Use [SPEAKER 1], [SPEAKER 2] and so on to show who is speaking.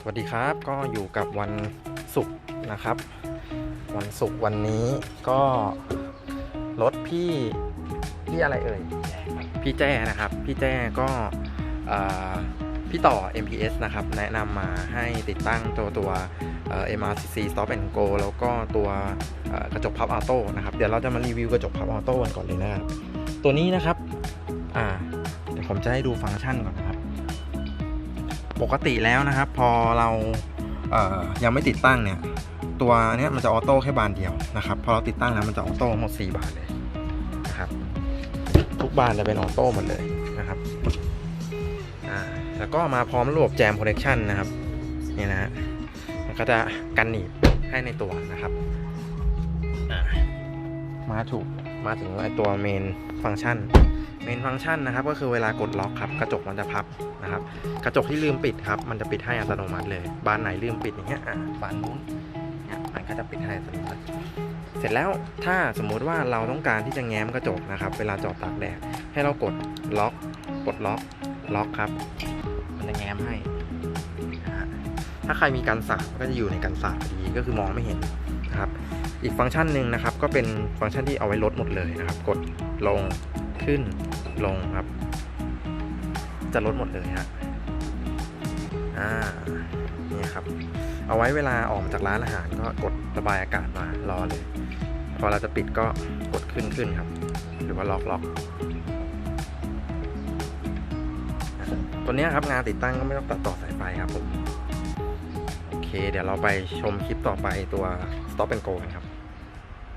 [SPEAKER 1] สวัสดีครับก็อยู่กับวันศุกร์นะครับ วันศุกร์วันนี้ก็รถพี่พี่อะไรเอ่ยพี่แจ้นะครับ พี่แจ้ก็เอ่อพี่ต่อ MPS นะครับ แนะนำมาให้ติดตั้งตัวตัวเอ่อ MRCC Stop and Go แล้วก็ตัวกระจกพับออโต้นะครับ เดี๋ยวเราจะมารีวิวกระจกพับออโต้กันก่อนเลยนะครับ ตัวนี้นะครับ อ่าเดี๋ยวผมจะให้ดูฟังก์ชันก่อนนะครับ ปกติแล้วนะครับ พอเราเยังไม่ติดตั้งเนี่ย ตัวเนี้ยมันจะออโต้แค่บานเดียวนะครับ พอเราติดตั้งแล้วมันจะออโต้หมด 4 บานเลยนะครับ ทุกบานจะเป็นออโต้หมดเลยนะครับอ่าแล้วก็มาพร้อมระบบแจม protection นะครับนี่นะฮะมันก็จะกันหนีบให้ในตัวนะครับมาถูก มาถึงไอตัวเมนฟัง c t ชันเมนฟัง c t ชันนะครับ ก็คือเวลากดล็อกครับกระจกมันจะพับนะครับ กระจกที่ลืมปิดครับ มันจะปิดให้อัตโนมัติเลย บานไหนลืมปิดอย่างเงี้ยอะบานนู้นเนี่ยมันก็จะปิดให้อัตโนมัติเสร็จแล้วถ้าสมมุติว่าเราต้องการที่จะแง้มกระจกนะครับ เวลาจอดตากแดดให้เรากดล็อกกดล็อกล็อกครับ มันจะแง้มให้ ถ้าใครมีกันสาดก็จะอยู่ในกันสาดพอดีก็คือมองไม่เห็นนะครับ อีกฟังก์ชันหนึ่งนะครับ ก็เป็นฟังก์ชันที่เอาไว้ลดหมดเลยนะครับ กดลงขึ้นลงครับ จะลดหมดเลยฮะอ่านี่ครับ เอาไว้เวลาออกจากร้านอาหารก็กดระบายอากาศมารอเลย พอเราจะปิดก็กดขึ้นขึ้นครับ หรือว่าล็อกล็อกตัวนี้ครับงานติดตั้งก็ไม่ต้องตัดต่อสายไฟครับผม เค เดี๋ยวเราไปชมคลิปต่อไปตัว stop and go กันครับ